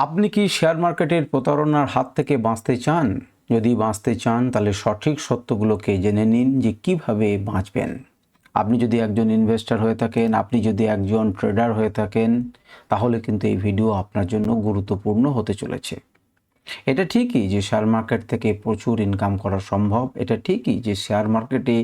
আপনি কি শেয়ার মার্কেটের প্রতারণার হাত থেকে বাঁচতে চান? যদি বাঁচতে চান, তাহলে সঠিক সত্যগুলোকে জেনে নিন যে কীভাবে বাঁচবেন। আপনি যদি একজন ইনভেস্টর হয়ে থাকেন, আপনি যদি একজন ট্রেডার হয়ে থাকেন, তাহলে কিন্তু এই ভিডিও আপনার জন্য গুরুত্বপূর্ণ হতে চলেছে। এটা ঠিকই যে শেয়ার মার্কেট থেকে প্রচুর ইনকাম করা সম্ভব। এটা ঠিকই যে শেয়ার মার্কেটে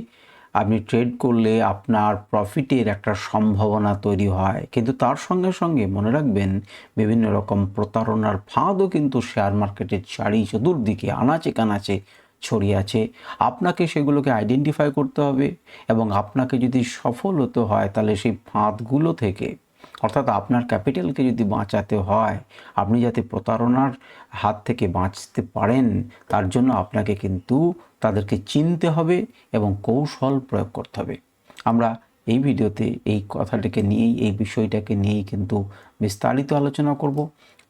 আপনি ট্রেড করলে আপনার প্রফিটের একটা সম্ভাবনা তৈরি হয়। কিন্তু তার সঙ্গে সঙ্গে মনে রাখবেন, বিভিন্ন রকম প্রতারণার ফাঁদও কিন্তু শেয়ার মার্কেটের চারি চতুর্দিকে, আনাচে কানাচে ছড়িয়ে আছে। আপনাকে সেগুলোকে আইডেন্টিফাই করতে হবে এবং আপনাকে যদি সফল হতে হয়, তাহলে সেই ফাঁদগুলো থেকে, অর্থাৎ আপনার ক্যাপিটালকে যদি বাঁচাতে হয়, আপনি যাতে প্রতারণার হাত থেকে বাঁচতে পারেন, তার জন্য আপনাকে কিন্তু তাদেরকে চিনতে হবে এবং কৌশল প্রয়োগ করতে হবে। আমরা এই ভিডিওতে এই কথাটিকে নিয়েই, এই বিষয়টাকে নিয়েই কিন্তু বিস্তারিত আলোচনা করব।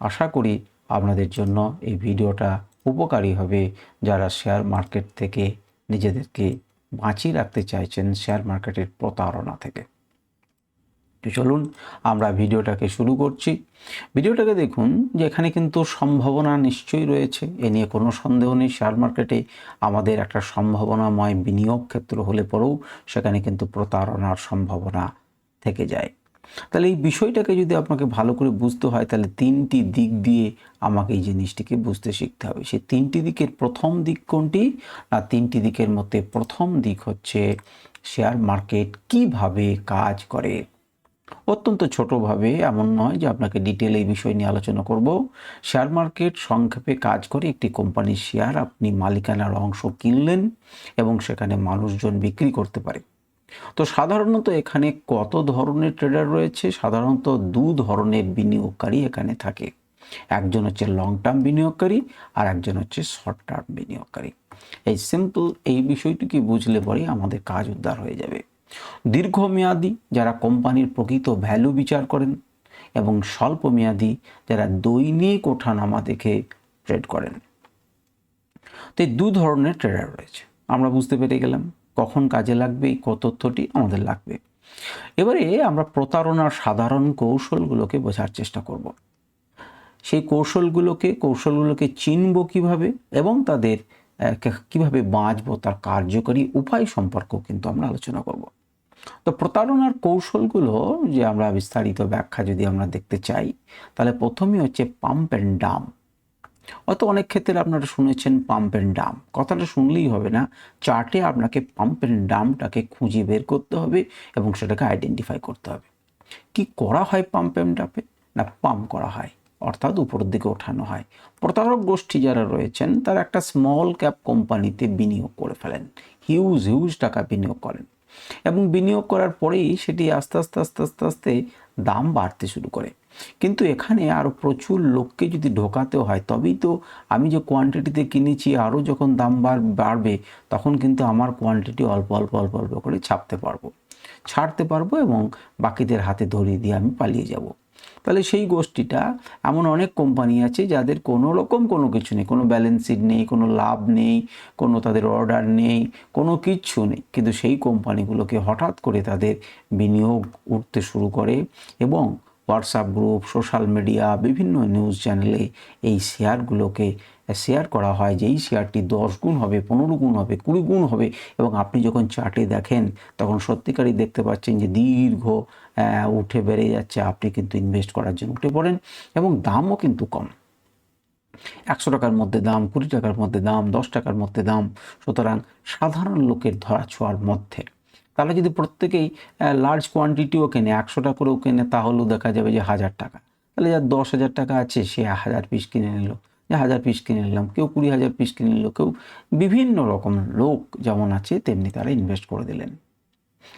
আশা করি আপনাদের জন্য এই ভিডিওটা উপকারী হবে। যারা শেয়ার মার্কেট থেকে নিজেদেরকে বাঁচিয়ে রাখতে চাইছেন, শেয়ার মার্কেটের প্রতারণা থেকে। তো চলুন, আমরা ভিডিওটাকে শুরু করছি। ভিডিওটাকে দেখুন যে এখানে কিন্তু সম্ভাবনা নিশ্চয়ই রয়েছে। এ নিয়ে কোনো সন্দেহ নেই, শেয়ার মার্কেটে আমাদের একটা সম্ভাবনাময় বিনিয়োগ ক্ষেত্র হলে পরেও সেখানে কিন্তু প্রতারণার সম্ভাবনা থেকে যায়। তাহলে এই বিষয়টাকে যদি আপনাকে ভালো করে বুঝতে হয়, তাহলে তিনটি দিক দিয়ে আমাকে এই জিনিসটিকে বুঝতে শিখতে হবে। সেই তিনটি দিকের প্রথম দিক কোনটি? না, তিনটি দিকের মধ্যে প্রথম দিক হচ্ছে শেয়ার মার্কেট কীভাবে কাজ করে? অত্যন্ত ছোটোভাবে এমন নয় যে আপনাকে ডিটেল এই বিষয় নিয়ে আলোচনা করব। শেয়ার মার্কেট সংক্ষেপে কাজ করে একটি কোম্পানির শেয়ার আপনি মালিকানার অংশ কিনলেন এবং সেখানে মানুষজন বিক্রি করতে পারে। তো সাধারণত এখানে কত ধরনের ট্রেডার রয়েছে? সাধারণত দু ধরনের বিনিয়োগকারী এখানে থাকে। একজন হচ্ছে লং টার্ম বিনিয়োগকারী আর একজন হচ্ছে শর্ট টার্ম বিনিয়োগকারী। এই সিম্পল এই বিষয়টিকে বুঝলে পরেই আমাদের কাজ উদ্ধার হয়ে যাবে। দীর্ঘমেয়াদী যারা কোম্পানির প্রকৃত ভ্যালু বিচার করেন এবং স্বল্প মেয়াদী যারা দৈনিক ওঠানামা দেখে ট্রেড করেন। তো এই দু ধরনের ট্রেডার রয়েছে। আমরা বুঝতে পেরে গেলাম কখন কাজে লাগবে এই তথ্যটি আমাদের লাগবে। এবারে আমরা প্রতারণার সাধারণ কৌশলগুলোকে বোঝার চেষ্টা করব। সেই কৌশলগুলোকে কৌশলগুলোকে চিনব কীভাবে এবং তাদের কীভাবে বাঁচবো, তার কার্যকরী উপায় সম্পর্কেও কিন্তু আমরা আলোচনা করব। তো প্রতারণার কৌশলগুলো যে আমরা বিস্তারিত ব্যাখ্যা যদি আমরা দেখতে চাই, তাহলে প্রথমেই হচ্ছে পাম্প অ্যান্ড ডাম হয়তো অনেক ক্ষেত্রে আপনারা শুনেছেন পাম্প অ্যান্ড ডাম কথাটা শুনলেই হবে না। চার্টে আপনাকে পাম্প অ্যান্ড ডামটাকে খুঁজে বের করতে হবে এবং সেটাকে আইডেন্টিফাই করতে হবে। কি করা হয় পাম্প অ্যান্ড ডাপে না পাম্প করা হয়, অর্থাৎ উপরের দিকে ওঠানো হয়। প্রতারক গোষ্ঠী যারা রয়েছেন, তারা একটা স্মল ক্যাপ কোম্পানিতে বিনিয়োগ করে ফেলেন। হিউজ হিউজ টাকা বিনিয়োগ করেন। এবং বিনিয়োগ করার পরেই সেটি আস্তে আস্তে আস্তে আস্তে আস্তে দাম বাড়তে শুরু করে। কিন্তু এখানে আরও প্রচুর লোককে যদি ঢোকাতে হয়, তবেই তো আমি যে কোয়ান্টিটিতে কিনেছি আরও যখন দাম বাড়বে, তখন কিন্তু আমার কোয়ান্টিটি অল্প অল্প অল্প অল্প করে ছাপতে পারব। ছাড়তে পারব এবং বাকিদের হাতে ধরিয়ে দিয়ে আমি পালিয়ে যাব। তাহলে সেই গোষ্ঠীটা এমন অনেক কোম্পানি আছে যাদের কোনো রকম কোনো কিছু নেই, কোনো ব্যালেন্স শিট নেই, কোনো লাভ নেই, কোনো তাদের অর্ডার নেই, কোনো কিচ্ছু নেই। কিন্তু সেই কোম্পানিগুলোকে হঠাৎ করে তাদের বিনিয়োগ উঠতে শুরু করে এবং হোয়াটসঅ্যাপ গ্রুপ, সোশ্যাল মিডিয়া, বিভিন্ন নিউজ চ্যানেলে এই শেয়ারগুলোকে শেয়ার করা হয় যে এই শেয়ারটি দশ গুণ হবে, পনেরো গুণ হবে, কুড়ি গুণ হবে এবং আপনি যখন চার্টে দেখেন তখন সত্যিকারই দেখতে পাচ্ছেন যে দীর্ঘ উঠে বেড়ে যাচ্ছে। আপনি কিন্তু ইনভেস্ট করার জন্য উঠে পড়েন এবং দামও কিন্তু কম। একশো টাকার মধ্যে দাম, কুড়ি টাকার মধ্যে দাম, দশ টাকার মধ্যে দাম। সুতরাং সাধারণ লোকের ধরা ছোঁয়ার মধ্যে তাহলে যদি প্রত্যেকেই লার্জ কোয়ান্টিটিও কেনে, একশোটা করেও কেনে, তাহলেও দেখা যাবে যে হাজার টাকা। তাহলে যার দশ হাজার টাকা আছে, সে হাজার পিস কিনে নিল, যে হাজার পিস কিনে নিলাম, কেউ কুড়ি হাজার পিস কিনে নিল, কেউ বিভিন্ন রকম লোক যেমন আছে, তেমনি তারা ইনভেস্ট করে দিলেন।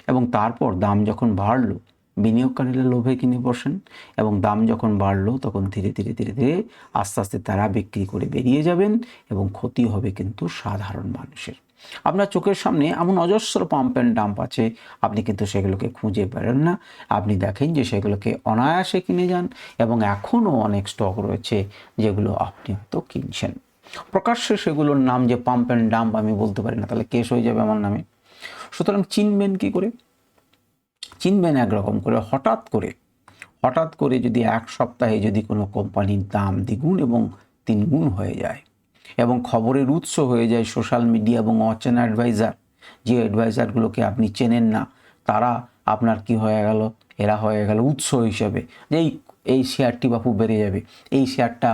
এবং তারপর দাম যখন বাড়লো বিনিয়োগকারীরা লোভে কিনে বসেন এবং দাম যখন বাড়লো, তখন ধীরে ধীরে ধীরে ধীরে আস্তে আস্তে তারা বিক্রি করে বেরিয়ে যাবেন এবং ক্ষতি হবে কিন্তু সাধারণ মানুষের। আপনার চোখের সামনে এমন অজস্র পাম্প অ্যান্ড ডাম্প আছে, আপনি কিন্তু সেগুলোকে খুঁজে বেরোন না। আপনি দেখেন যে সেগুলোকে অনায়াসে কিনে যান এবং এখনও অনেক স্টক রয়েছে যেগুলো আপনি হয়তো কিনছেন। প্রকাশ্যে সেগুলোর নাম যে পাম্প অ্যান্ড ডাম্প আমি বলতে পারি না, তাহলে কেস হয়ে যাবে আমার নামে। সুতরাং চিনবেন কি করে? চিনবেন একরকম করে হঠাৎ করে হঠাৎ করে যদি এক সপ্তাহে যদি কোনো কোম্পানির দাম দ্বিগুণ এবং তিনগুণ হয়ে যায় এবং খবরের উৎস হয়ে যায় সোশ্যাল মিডিয়া এবং অচেনা অ্যাডভাইজার, যে অ্যাডভাইজারগুলোকে আপনি চেনেন না, তারা আপনার কি হয়ে গেল? এরা হয়ে গেল উৎস হিসেবে। যে এই এই শেয়ারটি বাপু বেড়ে যাবে। এই শেয়ারটা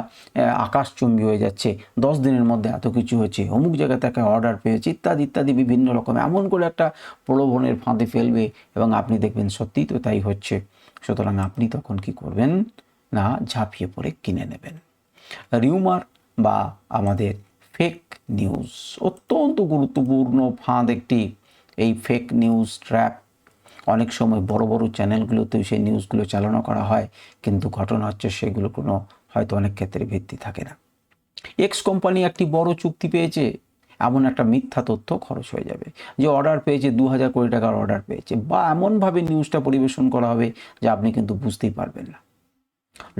আকাশচুম্বী হয়ে যাচ্ছে। দশ দিনের মধ্যে এত কিছু হচ্ছে। অমুক জায়গা থেকে অর্ডার পেয়েছে, ইত্যাদি ইত্যাদি, বিভিন্ন রকম। এমন করে একটা প্রলোভনের ফাঁদে ফেলবে এবং আপনি দেখবেন সত্যিই তো তাই হচ্ছে। সুতরাং আপনি তখন কি করবেন? না, ঝাঁপিয়ে পড়ে কিনে নেবেন। রিউমার বা আমাদের ফেক নিউজ অত্যন্ত গুরুত্বপূর্ণ ফাঁদ একটি। এই ফেক নিউজ ট্র্যাপ অনেক সময় বড় বড় চ্যানেলগুলোতেও সেই নিউজগুলো চালনা করা হয়, কিন্তু ঘটনা হচ্ছে সেগুলো কোনো হয়তো অনেক ক্ষেত্রে ভিত্তি থাকে না। এক্স কোম্পানি একটি বড় চুক্তি পেয়েছে, এমন একটা মিথ্যা তথ্য খরচ হয়ে যাবে, যে অর্ডার পেয়েছে দু হাজার কোটি টাকার অর্ডার পেয়েছে, বা এমনভাবে নিউজটা পরিবেশন করা হবে যে আপনি কিন্তু বুঝতেই পারবেন না।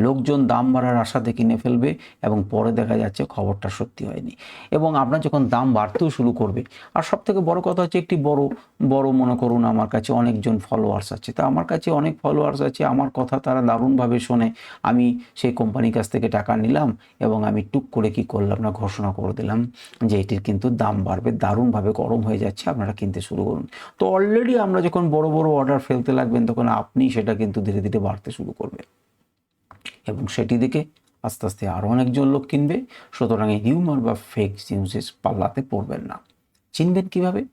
লোকজন দাম বাড়ার আশাতে কিনে ফেলবে এবং পরে দেখা যাচ্ছে খবরটা সত্যি হয়নি। এবং আপনার যখন দাম বাড়তেও শুরু করবে, আর সব থেকে বড় কথা হচ্ছে একটি বড় বড় মনে করুন আমার কাছে অনেকজন ফলোয়ার্স আছে। তা আমার কাছে অনেক ফলোয়ার্স আছে, আমার কথা তারা দারুণভাবে শোনে। আমি সেই কোম্পানির কাছ থেকে টাকা নিলাম এবং আমি টুক করে কি করলাম না, ঘোষণা করে দিলাম যে এটির কিন্তু দাম বাড়বে, দারুণভাবে গরম হয়ে যাচ্ছে, আপনারা কিনতে শুরু করুন। তো অলরেডি আমরা যখন বড় বড় অর্ডার ফেলতে লাগবেন, তখন আপনি সেটা কিন্তু ধীরে ধীরে বাড়তে শুরু করবেন। এবং সেটি দেখে আস্তে আস্তে আরও অনেকজন লোক কিনবে। সুতরাং এই রিউমার বা ফেক নিউজেস পাল্লাতে পড়বেন না। চিনবেন কীভাবে?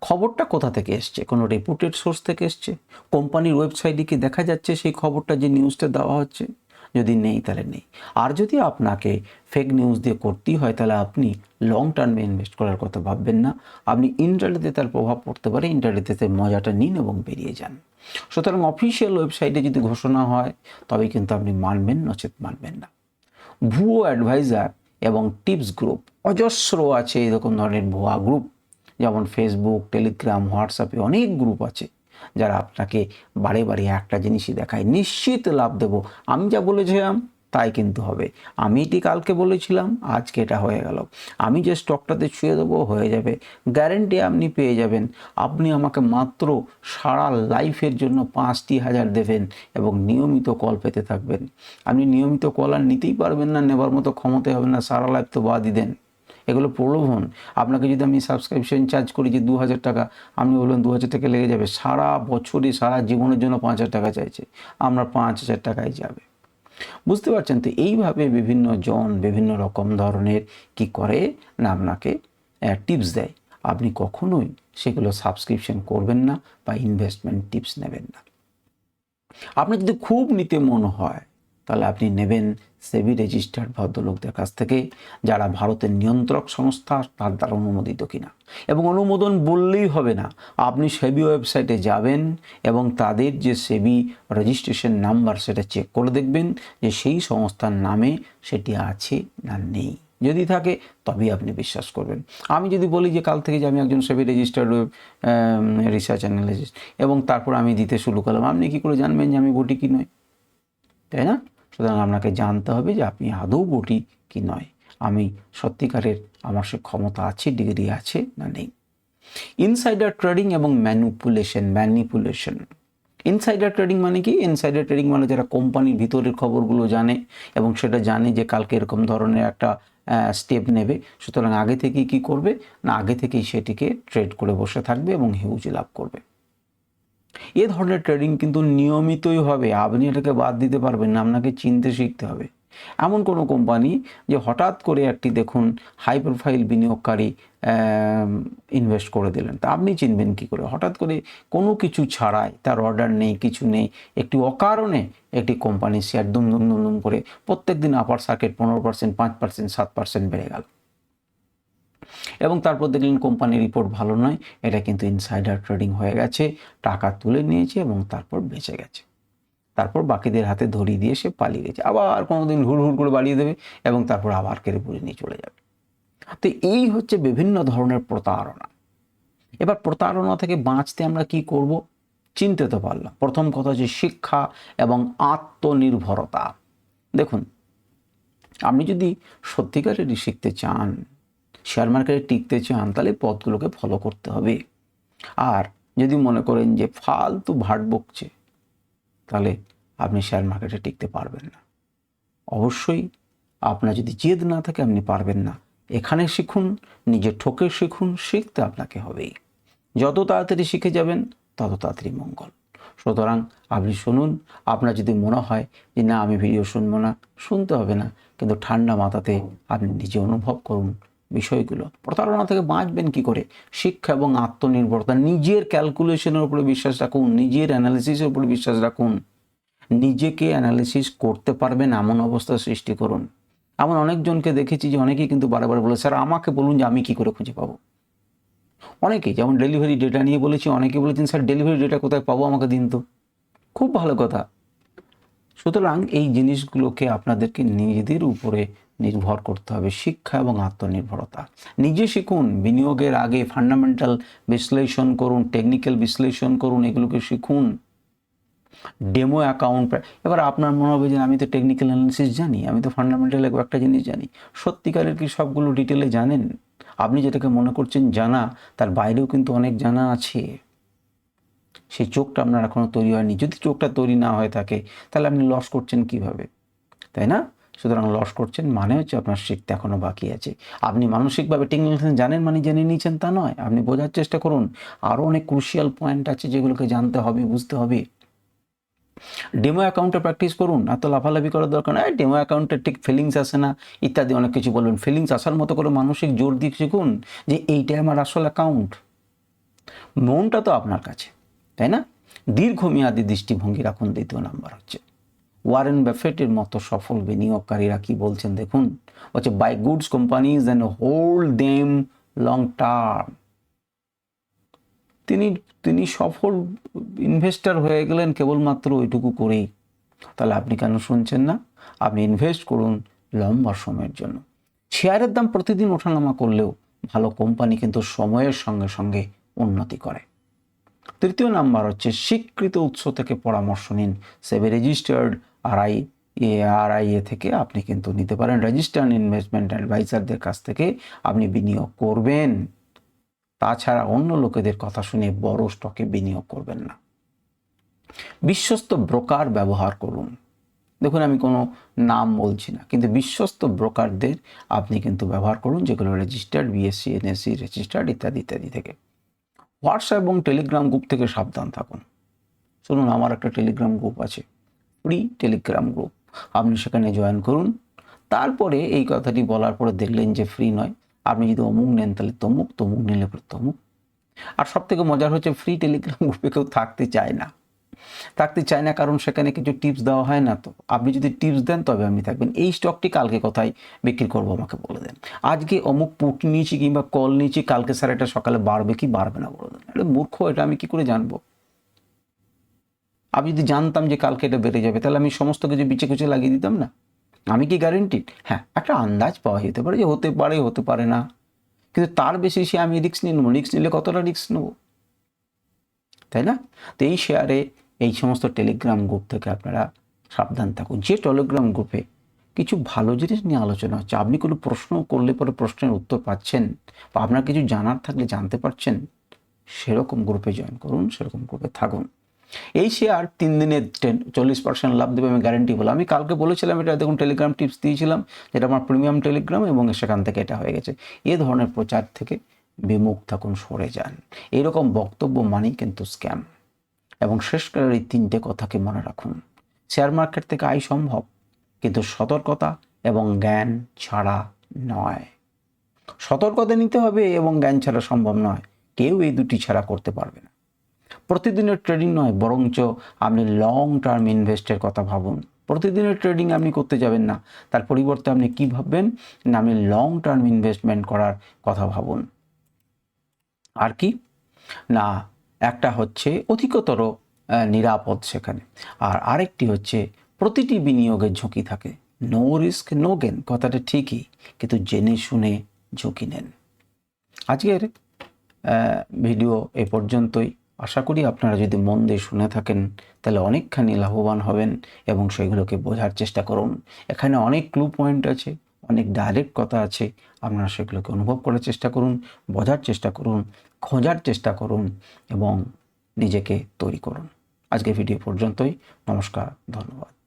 খবরটা কোথা থেকে এসছে? কোনো রেপুটেড সোর্স থেকে এসছে? কোম্পানির ওয়েবসাইটে কি দেখা যাচ্ছে সেই খবরটা যে নিউজটা দেওয়া হচ্ছে? যদি নেই তাহলে নেই। আর যদি আপনাকে ফেক নিউজ দিয়ে করতেই হয়, তাহলে আপনি লং টার্মে ইনভেস্ট করার কথা ভাববেন না। আপনি ইন্টারনেটে তার প্রভাব পড়তে পারে ইন্টারনেটে মজাটা নিন এবং বেরিয়ে যান। সুতরাং অফিসিয়াল ওয়েবসাইটে যদি ঘোষণা হয় তবে কিন্তু আপনি মানবেন, নচেত মানবেন না। ভুয়ো অ্যাডভাইজার এবং টিপস গ্রুপ অজস্র আছে, এরকম ধরনের ভুয়া গ্রুপ যেমন ফেসবুক টেলিগ্রাম হোয়াটসঅ্যাপে অনেক গ্রুপ আছে। যারা আপনাকে বারে বারে একটা জিনিসই দেখায়, নিশ্চিত লাভ দেব। আমি যা বলেছিলাম, তাই কিন্তু হবে। আমি এটি কালকে বলেছিলাম, আজকে এটা হয়ে গেল। আমি যে স্টকটাতে ছুঁয়ে দেবো, হয়ে যাবে। গ্যারেন্টি আপনি পেয়ে যাবেন। আপনি আমাকে মাত্র সারা লাইফের জন্য পাঁচটি হাজার দেবেন এবং নিয়মিত কল পেতে থাকবেন। আপনি নিয়মিত কল আর নিতেই পারবেন না, নেবার মতো ক্ষমতা হবে না, সারা লাইফ তো বাদই দেন। এগুলো প্রলোভন। আপনাকে যদি আমি সাবস্ক্রিপশন চার্জ করি যে দু হাজার টাকা আপনি বললেন দু হাজার টাকা লেগে যাবে। সারা বছরই সারা জীবনের জন্য পাঁচ হাজার টাকা চাইছে। আমরা পাঁচ হাজার টাকায় যাবে। বুঝতে পারছেন তো? এইভাবে বিভিন্ন জন বিভিন্ন রকম ধরনের কি করে? না, আপনাকে টিপস দেয়। আপনি কখনোই সেগুলো সাবস্ক্রিপশন করবেন না বা ইনভেস্টমেন্ট টিপস নেবেন না। আপনার যদি খুব নিতে মন হয় তাহলে আপনি নেবেন সেবি রেজিস্টার্ড ভদ্রলোকদের কাছ থেকে, যারা ভারতের নিয়ন্ত্রক সংস্থা, তার দ্বারা অনুমোদিত কিনা। এবং অনুমোদন বললেই হবে না, আপনি সেবি ওয়েবসাইটে যাবেন এবং তাদের যে সেবি রেজিস্ট্রেশন নাম্বার সেটা চেক করে দেখবেন যে সেই সংস্থার নামে সেটি আছে না নেই। যদি থাকে, তবেই আপনি বিশ্বাস করবেন। আমি যদি বলি যে কাল থেকে যে আমি একজন SEBI registered web research analyst এবং তারপর আমি দিতে শুরু করলাম, আপনি কী করে জানবেন যে আমি বটি কি নয়? তাই না? সুতরাং আপনাকে জানতে হবে যে আপনি আদৌ বটি কি নয়। আমি সত্যিকারের আমার সে ক্ষমতা আছে, ডিগ্রি আছে না নেই। ইনসাইডার ট্রেডিং এবং ম্যানিপুলেশন ম্যানিপুলেশন ইনসাইডার ট্রেডিং মানে কি? ইনসাইডার ট্রেডিং মানে যারা কোম্পানির ভিতরের খবরগুলো জানে এবং সেটা জানে যে কালকে এরকম ধরনের একটা স্টেপ নেবে। সুতরাং আগে থেকেই কি করবে? না, আগে থেকেই সেটিকে ট্রেড করে বসে থাকবে এবং হিউজ লাভ করবে। এ ধরনের ট্রেডিং কিন্তু নিয়মিতই হবে। আপনি এটাকে বাদ দিতে পারবেন না, আপনাকে চিনতে শিখতে হবে। এমন কোনো কোম্পানি যে হঠাৎ করে একটি দেখুন হাই প্রোফাইল বিনিয়োগকারী ইনভেস্ট করে দিলেন। তা আপনি চিনবেন কি করে? হঠাৎ করে কোনো কিছু ছাড়াই, তার অর্ডার নেই, কিছু নেই, একটি অকারণে একটি কোম্পানির শেয়ার দুম দুম দুম দুম করে প্রত্যেক দিন আপার সার্কিট পনেরো পার্সেন্ট পাঁচ পার্সেন্ট সাত পার্সেন্ট বেড়ে গেল। এবং তারপর দেখলেন কোম্পানির রিপোর্ট ভালো নয়, এটা কিন্তু ইনসাইডার ট্রেডিং হয়ে গেছে, টাকা তুলে নিয়েছে এবং তারপর বেঁচে গেছে। তারপর বাকিদের হাতে ধরিয়ে দিয়ে সে পালিয়ে গেছে। আবার কোনোদিন হুড় হুড় করে বাড়িয়ে দেবে এবং তারপর আবার কেড়ে পুড়ে নিয়ে চলে যাবে। তো এই হচ্ছে বিভিন্ন ধরনের প্রতারণা। এবার প্রতারণা থেকে বাঁচতে আমরা কি করব? চিনতে তো পারলাম। প্রথম কথা হচ্ছে শিক্ষা এবং আত্মনির্ভরতা। দেখুন, আপনি যদি সত্যিকারেরই শিখতে চান শেয়ার মার্কেটে টিকতে চান, তাহলে পথগুলোকে ফলো করতে হবে। আর যদি মনে করেন যে ফালতু ভাট বকছে, তাহলে আপনি শেয়ার মার্কেটে টিকতে পারবেন না। অবশ্যই আপনার যদি জেদ না থাকে, আপনি পারবেন না। এখানে শিখুন নিজে ঠকে শিখুন, শিখতে আপনাকে হবেই। যত তাড়াতাড়ি শিখে যাবেন, তত তাড়াতাড়ি মঙ্গল। সুতরাং আপনি শুনুন, আপনার যদি মনে হয় যে না, আমি ভিডিও শুনব না, শুনতে হবে না, কিন্তু ঠান্ডা মাথাতে আপনি নিজে অনুভব করুন বিষয়গুলো। প্রতারণা থেকে বাঁচবেন কি করে? শিক্ষা এবং আত্মনির্ভরতা। নিজের ক্যালকুলেশনের উপরে বিশ্বাস রাখুন, নিজের অ্যানালিসিসের উপরে বিশ্বাস রাখুন। নিজেকে অ্যানালিসিস করতে পারবেন, এমন অবস্থা সৃষ্টি করুন। এমন অনেকজনকে দেখেছি যে অনেকেই কিন্তু বারবার বলে, স্যার, আমাকে বলুন যে আমি কি করে খুঁজে পাবো? অনেকেই, যেমন ডেলিভারি ডেটা নিয়ে বলেছি অনেকে বলেছেন, স্যার ডেলিভারি ডেটা কোথায় পাবো আমাকে দিন তো? খুব ভালো কথা। সুতরাং এই জিনিসগুলোকে আপনাদেরকে নিজেদের উপরে নির্ভর করতে হবে, শিক্ষা এবং আত্মনির্ভরতা। নিজে শিখুন, বিনিয়োগের আগে ফান্ডামেন্টাল বিশ্লেষণ করুন টেকনিক্যাল বিশ্লেষণ করুন, এগুলোকে শিখুন। ডেমো অ্যাকাউন্ট এবার আপনার মনে হবে যে আমি তো টেকনিক্যাল অ্যানালিসিস জানি, আমি তো ফান্ডামেন্টাল একটা জিনিস জানি। সত্যিকারের কি সবগুলো ডিটেলে জানেন? আপনি যেটাকে মনে করছেন জানা, তার বাইরেও কিন্তু অনেক জানা আছে। সেই চোখটা আপনার এখনও তৈরি হয়নি। যদি চোখটা তৈরি না হয়ে থাকে, তাহলে আপনি লস করছেন কীভাবে? তাই না? সুতরাং লস করছেন মানে হচ্ছে আপনার শিখতে এখনও বাকি আছে। আপনি মানসিকভাবে টেকনিক্যাল জানেন মানে জেনে নিয়েছেন তা নয়। আপনি বোঝার চেষ্টা করুন। আরও অনেক ক্রুশিয়াল পয়েন্ট আছে যেগুলোকে জানতে হবে, বুঝতে হবে। ডেমো অ্যাকাউন্টে প্র্যাকটিস করুন। এত লাফালাফি করার দরকার নয় ডেমো অ্যাকাউন্টে ঠিক ফিলিংস আসে না। ইত্যাদি অনেক কিছু বলবেন। ফিলিংস আসার মতো করে মানসিক জোর দিয়ে শিখুন যে এইটাই আমার আসল অ্যাকাউন্ট মনটা তো আপনার কাছে। তাই না? দীর্ঘমেয়াদী দৃষ্টিভঙ্গি রাখুন, দ্বিতীয় নাম্বার হচ্ছে। ওয়ারেন ব্যাফেটের মতো সফল বিনিয়োগকারীরা কি বলছেন দেখুন? হচ্ছে buy goods companies and hold them long term তিনি তিনি সফল ইনভেস্টার হয়ে গেলেন কেবলমাত্র ওইটুকু করেই। তাহলে আপনি কেন শুনছেন না? আপনি ইনভেস্ট করুন লম্বা সময়ের জন্য। শেয়ারের দাম প্রতিদিন ওঠানামা করলেও ভালো কোম্পানি কিন্তু সময়ের সঙ্গে সঙ্গে উন্নতি করে। তৃতীয় নাম্বার হচ্ছে, স্বীকৃত উৎস থেকে পরামর্শ নিন। সেভি রেজিস্টার্ড আরআই, এ থেকে আপনি কিন্তু নিতে পারেন। রেজিস্টার্ড ইনভেস্টমেন্ট অ্যাডভাইজারদের কাছ থেকে আপনি বিনিয়োগ করবেন। তাছাড়া অন্য লোকেদের কথা শুনে বড় স্টকে বিনিয়োগ করবেন না। বিশ্বস্ত ব্রোকার ব্যবহার করুন। দেখুন, আমি কোনো নাম বলছি না, কিন্তু বিশ্বস্ত ব্রোকারদের আপনি কিন্তু ব্যবহার করুন, যেগুলো রেজিস্টার্ড, বিএসসি, এনএসসি, রেজিস্টার্ড ইত্যাদি ইত্যাদি থেকে। হোয়াটসঅ্যাপ এবং টেলিগ্রাম গ্রুপ থেকে সাবধান থাকুন। শুনুন আমার একটা টেলিগ্রাম গ্রুপ আছে। Free Telegram group. আপনি সেখানে জয়েন করুন। তারপরে এই কথাটি বলার পরে দেখলেন যে ফ্রি নয়। আপনি যদি অমুক নেন, তাহলে তমুক তমুক নিলে তমুক। আর সব থেকে মজার হচ্ছে, ফ্রি টেলিগ্রাম গ্রুপে কেউ থাকতে চায় না। থাকতে চায় না, কারণ সেখানে কিছু টিপস দেওয়া হয় না তো। আপনি যদি টিপস দেন, তবে আপনি থাকবেন। এই স্টকটি কালকে কোথায় বিক্রি করব, আমাকে বলে দেন। আজকে অমুক পুট নিয়েছি কিংবা কল নিয়েছি, কালকে স্যার এটা সকালে বাড়বে কি বাড়বে না বলে দেন। এটা মূর্খ, এটা আমি কি করে জানব? আমি যদি জানতাম যে কালকে এটা বেড়ে যাবে, তাহলে আমি সমস্ত কিছু বিচে কুচে লাগিয়ে দিতাম না। আমি কি গ্যারেন্টি হ্যাঁ একটা আন্দাজ পাওয়া যেতে পারে যে হতে পারে হতে পারে না। কিন্তু তার বেশি সে আমি রিক্স নিয়ে নেব। রিক্স নিলে কতটা রিক্স নেব? তাই না? তো এই শেয়ারে এই সমস্ত টেলিগ্রাম গ্রুপ থেকে আপনারা সাবধান থাকুন। যে টেলিগ্রাম গ্রুপে কিছু ভালো জিনিস নিয়ে আলোচনা হচ্ছে, আপনি কোনো প্রশ্ন করলে পরে প্রশ্নের উত্তর পাচ্ছেন বা আপনার কিছু জানার থাকলে জানতে পারছেন, সেরকম গ্রুপে জয়েন করুন, সেরকম গ্রুপে থাকুন। এই শেয়ার তিন দিনে টেন, চল্লিশ পার্সেন্ট লাভ দেবে, আমি গ্যারেন্টি বলে আমি কালকে বলেছিলাম এটা, দেখুন টেলিগ্রাম টিপস দিয়েছিলাম, যেটা আমার প্রিমিয়াম টেলিগ্রাম এবং সেখান থেকে এটা হয়ে গেছে। এ ধরনের প্রচার থেকে বিমুখ থাকুন, সরে যান। এরকম বক্তব্য মানেই কিন্তু স্ক্যাম এবং শেষকালের এই তিনটে কথাকে মনে রাখুন। শেয়ার মার্কেট থেকে আয় সম্ভব, কিন্তু সতর্কতা এবং জ্ঞান ছাড়া নয়। সতর্কতা নিতে হবে এবং জ্ঞান ছাড়া সম্ভব নয়। কেউ এই দুটি ছাড়া করতে পারবে না। প্রতিদিনের ট্রেডিং নয়, বরঞ্চ আপনি লং টার্ম ইনভেস্টের কথা ভাবুন। প্রতিদিনের ট্রেডিং আপনি করতে যাবেন না। তার পরিবর্তে আপনি কী ভাববেন? না, আপনি লং টার্ম ইনভেস্টমেন্ট করার কথা ভাবুন। আর কি? না একটা হচ্ছে অধিকতর নিরাপদ সেখানে। আর আরেকটি হচ্ছে প্রতিটি বিনিয়োগের ঝুঁকি থাকে। নো রিস্ক নো গেন কথাটা ঠিকই, কিন্তু জেনে শুনে ঝুঁকি নেন। আজকের ভিডিও এ পর্যন্তই। আশা করি আপনারা যদি মন দিয়ে শুনে থাকেন, তাহলে অনেকখানি লাভবান হবেন এবং সেগুলোকে বোঝার চেষ্টা করুন। এখানে অনেক ক্লু পয়েন্ট আছে, অনেক ডাইরেক্ট কথা আছে। আপনারা সেগুলোকে অনুভব করার চেষ্টা করুন, বোঝার চেষ্টা করুন। খোঁজার চেষ্টা করুন এবং নিজেকে তৈরি করুন। আজকে ভিডিও পর্যন্তই। নমস্কার ধন্যবাদ।